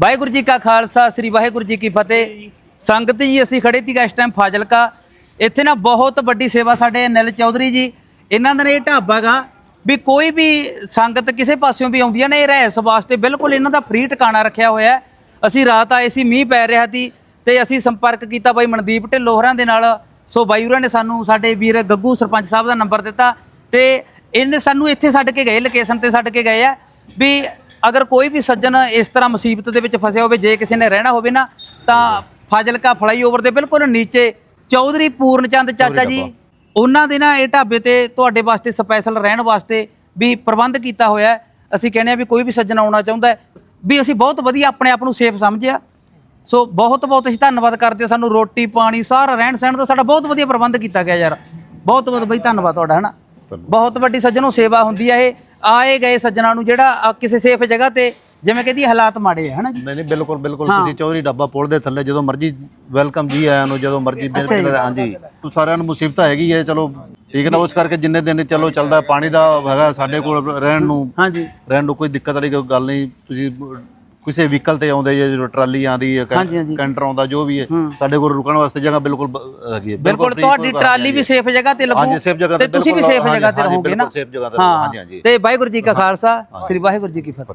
ਵਾਹਿਗੁਰੂ ਜੀ ਕਾ ਖਾਲਸਾ ਸ੍ਰੀ ਵਾਹਿਗੁਰੂ ਜੀ ਕੀ ਫਤਿਹ। ਸੰਗਤ ਜੀ ਅਸੀਂ ਖੜੇ ਸੀਗਾ ਇਸ ਟਾਈਮ ਫਾਜ਼ਿਲਕਾ। ਇੱਥੇ ਨਾ ਬਹੁਤ ਵੱਡੀ ਸੇਵਾ ਸਾਡੇ ਨਿਲ ਚੌਧਰੀ ਜੀ। ਇਹਨਾਂ ਦਾ ਨੇ ਇਹ ਢਾਬਾ ਗਾ ਵੀ ਕੋਈ ਵੀ ਸੰਗਤ ਕਿਸੇ ਪਾਸਿਓਂ ਵੀ ਆਉਂਦੀਆਂ ਨੇ ਇਹ ਰਹਿਸ ਵਾਸਤੇ ਬਿਲਕੁਲ ਇਹਨਾਂ ਦਾ ਫ੍ਰੀ ਟਿਕਾਣਾ ਰੱਖਿਆ ਹੋਇਆ ਅਸੀਂ ਰਾਤ ਆਏ ਸੀ ਮੀਂਹ ਪੈ ਰਿਹਾ ਸੀ ਤੇ ਅਸੀਂ ਸੰਪਰਕ ਕੀਤਾ ਬਾਈ ਮਨਦੀਪ ਢਿੱਲੋਂ ਹੋਰਾਂ ਦੇ ਨਾਲ। ਸੋ ਬਾਈ ਹੋਰਾਂ ਨੇ ਸਾਨੂੰ ਸਾਡੇ ਵੀਰ ਗੱਗੂ ਸਰਪੰਚ ਸਾਹਿਬ ਦਾ ਨੰਬਰ ਦਿੱਤਾ ਤੇ ਇਹਨੇ ਸਾਨੂੰ ਇੱਥੇ ਛੱਡ ਕੇ ਗਏ ਲੋਕੇਸ਼ਨ ਤੇ ਛੱਡ ਕੇ ਗਏ ਆ ਵੀ ਅਗਰ ਕੋਈ ਵੀ ਸੱਜਣ ਇਸ ਤਰ੍ਹਾਂ ਮੁਸੀਬਤ ਦੇ ਵਿੱਚ ਫਸਿਆ ਹੋਵੇ ਜੇ ਕਿਸੇ ਨੇ ਰਹਿਣਾ ਹੋਵੇ ਨਾ ਤਾਂ ਫਾਜ਼ਿਲਕਾ ਫਲਾਈਓਵਰ ਦੇ ਬਿਲਕੁਲ ਨੀਚੇ ਚੌਧਰੀ ਪੂਰਨ ਚੰਦ ਚਾਚਾ ਜੀ ਉਹਨਾਂ ਦੇ ਨਾ ਇਹ ਢਾਬੇ ਤੇ ਤੁਹਾਡੇ ਵਾਸਤੇ ਸਪੈਸ਼ਲ ਰਹਿਣ ਵਾਸਤੇ ਵੀ ਪ੍ਰਬੰਧ ਕੀਤਾ ਹੋਇਆ। ਅਸੀਂ ਕਹਿੰਦੇ ਆ ਵੀ ਕੋਈ ਵੀ ਸੱਜਣ ਆਉਣਾ ਚਾਹੁੰਦਾ ਵੀ ਅਸੀਂ ਬਹੁਤ ਵਧੀਆ ਆਪਣੇ ਆਪ ਨੂੰ ਸੇਫ ਸਮਝਿਆ। ਸੋ ਬਹੁਤ ਬਹੁਤ ਅਸੀਂ ਧੰਨਵਾਦ ਕਰਦੇ ਹਾਂ। ਸਾਨੂੰ ਰੋਟੀ ਪਾਣੀ ਸਾਰਾ ਰਹਿਣ ਸਹਿਣ ਦਾ ਸਾਡਾ ਬਹੁਤ ਵਧੀਆ ਪ੍ਰਬੰਧ ਕੀਤਾ ਗਿਆ ਯਾਰ। ਬਹੁਤ ਬਹੁਤ ਬਈ ਧੰਨਵਾਦ ਤੁਹਾਡਾ ਹਨਾ ਬਹੁਤ ਵੱਡੀ ਸੱਜਣੋਂ ਸੇਵਾ ਹੁੰਦੀ ਹੈ ਇਹ। ਆਏ ਗਏ ਸੱਜਣਾ ਨੂੰ ਜਿਹੜਾ ਕਿਸੇ ਸੇਫ ਜਗ੍ਹਾ ਤੇ ਜਿਵੇਂ ਕਹਿੰਦੀ ਹਾਲਾਤ ਮਾੜੇ ਆ ਹਨਾ ਜੀ? ਨਹੀਂ ਨਹੀਂ ਬਿਲਕੁਲ ਬਿਲਕੁਲ। ਤੁਸੀਂ ਚੌਧਰੀ ਡੱਬਾ ਪੁਲ ਦੇ ਥੱਲੇ ਜਦੋਂ ਮਰਜ਼ੀ ਵੈਲਕਮ ਜੀ ਆਇਆਂ ਨੂੰ ਜਦੋਂ ਮਰਜ਼ੀ ਬਿਲਕੁਲ ਹਾਂਜੀ। ਤੂੰ ਸਾਰਿਆਂ ਨੂੰ ਮੁਸੀਬਤ ਹੈਗੀ ਹੈ ਚਲੋ ਠੀਕ ਹੈ ਨਾ ਉਸ ਕਰਕੇ ਜਿੰਨੇ ਦਿਨ ਚਲੋ ਚੱਲਦਾ ਪਾਣੀ ਦਾ ਹੈਗਾ ਸਾਡੇ ਕੋਲ ਰਹਿਣ ਨੂੰ। ਹਾਂਜੀ ਰਹਿਣ ਨੂੰ ਕੋਈ ਦਿੱਕਤ ਵਾਲੀ ਕੋਈ ਗੱਲ ਨਹੀਂ ਤੁਸੀਂ ਕਿਸੇ ਵਹੀਕਲ ਤੇ ਆਉਂਦੇ ਜਾਂ ਜਦੋਂ ਟਰਾਲੀ ਆਂਦੀ ਹੈ ਹਾਂਜੀ, ਹਾਂਜੀ। ਕੈਂਟਰ ਆਉਂਦਾ ਜੋ ਵੀ ਹੈ ਸਾਡੇ ਕੋਲ ਰੁਕਣ ਵਾਸਤੇ ਜਗ੍ਹਾ ਬਿਲਕੁਲ ਬ- ਹੈਗੀ ਹੈ। ਬਿਲਕੁਲ free, ਤੁਹਾਡੀ ਕੋਈ ਟਰਾਲੀ ਵੀ ਸੇਫ ਜਗ੍ਹਾ ਤੇ ਲੱਗੂ ਹਾਂਜੀ, safe ਜਗ੍ਹਾ ਤੇ ਤੇ ਤੁਸੀਂ ਵੀ ਬਿਲਕੁਲ, ਸੇਫ ਹਾਂਜੀ, ਜਗ੍ਹਾ ਤੇ ਹਾਂਜੀ, ਰਹੋਗੇ ਨਾ? ਬਿਲਕੁਲ safe ਜਗ੍ਹਾ ਤੇ ਰਹੋ, ਹਾਂ। ਹਾਂਜੀ, ਹਾਂਜੀ। ਤੇ ਵਾਹਿਗੁਰੂ ਜੀ ਕਾ ਖਾਲਸਾ ਸ੍ਰੀ ਵਾਹਿਗੁਰੂ ਜੀ ਕੀ ਫਤਿਹ।